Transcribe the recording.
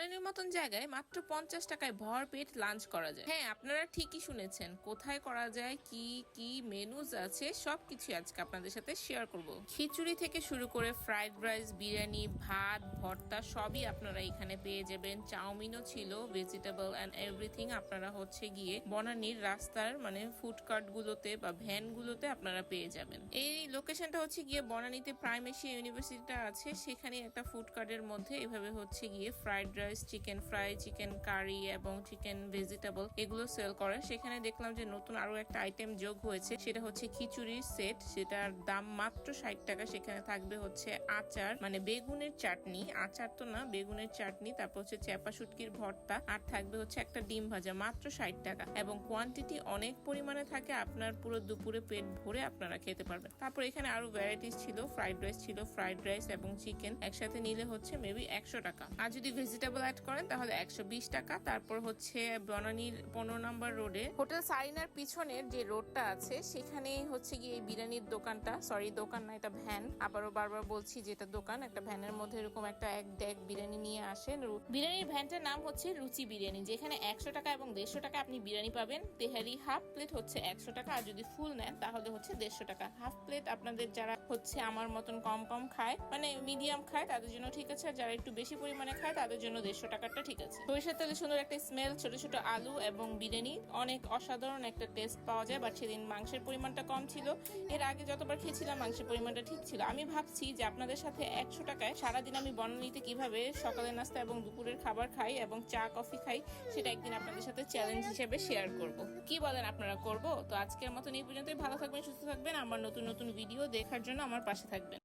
বনানীর মতন জায়গায় মাত্র পঞ্চাশ টাকায় ভর পেট লাঞ্চ করা যায়। হ্যাঁ আপনারা ঠিকই শুনেছেন। কোথায় করা যায়, কি কি মেনুজ আছে সবকিছু আজকে আপনাদের সাথে শেয়ার করব। খিচুড়ি থেকে শুরু করে ফ্রাইড রাইস বিরিয়ানি, ভাত, ভর্তা, সবই আপনারা এখানে পেয়ে যাবেন। চাউমিনও ছিল ভেজিটেবল অ্যান্ড এভরিথিং আপনারা হচ্ছে গিয়ে বনানীর রাস্তার মানে ফুড কার্ট গুলোতে বা ভ্যান গুলোতে আপনারা পেয়ে যাবেন। এই লোকেশনটা হচ্ছে গিয়ে বনানীতে প্রাইম এশিয়া ইউনিভার্সিটিটা আছে। সেখানে একটা ফুড কার্টের মধ্যে এভাবে হচ্ছে গিয়ে fried rice chicken fry chicken curry এবং চিকেন ভেজিটেবল এগুলো সেল করে। সেখানে দেখলাম যে নতুন আরও একটা আইটেম যোগ হয়েছে, সেটা হচ্ছে খিচুড়ির সেট সেটার দাম মাত্র ষাট টাকা, সেখানে থাকবে হচ্ছে আচার মানে বেগুনের চাটনি। আচার তো না, বেগুনের চাটনি, তারপর হচ্ছে চেপা শুটকির ভর্তা, আর থাকবে হচ্ছে একটা ডিম ভাজা, মাত্র ষাট টাকা। এবং কোয়ান্টিটি অনেক পরিমাণে থাকে, আপনার পুরো দুপুরে পেট ভরে আপনারা খেতে পারবেন। তারপর এখানে আরও ভ্যারাইটিস ছিল ফ্রাইড রাইস ছিল ফ্রাইড রাইস এবং চিকেন একসাথে নিলে হচ্ছে মেবি একশো টাকা। আর যদি ভেজিটেবল অ্যাড করেন, তাহলে একশো বিশ টাকা। তারপর হচ্ছে বনানীর পনেরো নম্বর রোডে। হোটেল সারিনার পিছনের যে রোডটা আছে, সেখানে হচ্ছে গিয়ে এই বিরিয়ানির দোকানটা সরি দোকান না, এটা ভ্যান। আবারও বারবার বলছি যে এটা দোকান, একটা ভ্যানের মধ্যে এরকম একটা এক ডেক বিরিয়ানি নিয়ে আসেন। বিরিয়ানির ভ্যানটার নাম হচ্ছে রুচি বিরিয়ানি, যেখানে একশো টাকা এবং দেড়শো টাকা আপনি বিরিয়ানি পাবেন। তেহারি হাফ প্লেট হচ্ছে একশো টাকা, আর যদি ফুল নেন, তাহলে হচ্ছে দেড়শো টাকা। হাফ প্লেট আপনাদের যারা হচ্ছে আমার মতন কম কম খায় মানে মিডিয়াম খায়, তাদের জন্য ঠিক আছে, আর যারা একটু বেশি পরিমাণে খায়, তাদের জন্য দেড়শো টাকাটা ঠিক আছে। সরিষার তেলে সুন্দর একটা স্মেল ছোট ছোট আলু এবং বিরিয়ানি। অনেক অসাধারণ একটা টেস্ট পাওয়া যায় বাট সেদিন মাংসের পরিমাণটা কম ছিল। এর আগে যতবার খেয়েছিলাম, মাংসের পরিমাণটা ঠিক ছিল। আমি ভাবছি যে আপনাদের সাথে একশো টাকায় সারাদিন আমি বনানীতে কীভাবে সকালের নাস্তা এবং দুপুরের খাবার খাই এবং চা, কফি খাই, সেটা একদিন আপনাদের সাথে চ্যালেঞ্জ হিসেবে শেয়ার করব। কি বলেন আপনারা, করব? তো আজকের মতন এই পর্যন্তই। ভালো থাকবেন, সুস্থ থাকবেন। আমার নতুন নতুন ভিডিও দেখার জন্য আমার পাশে থাকবেন।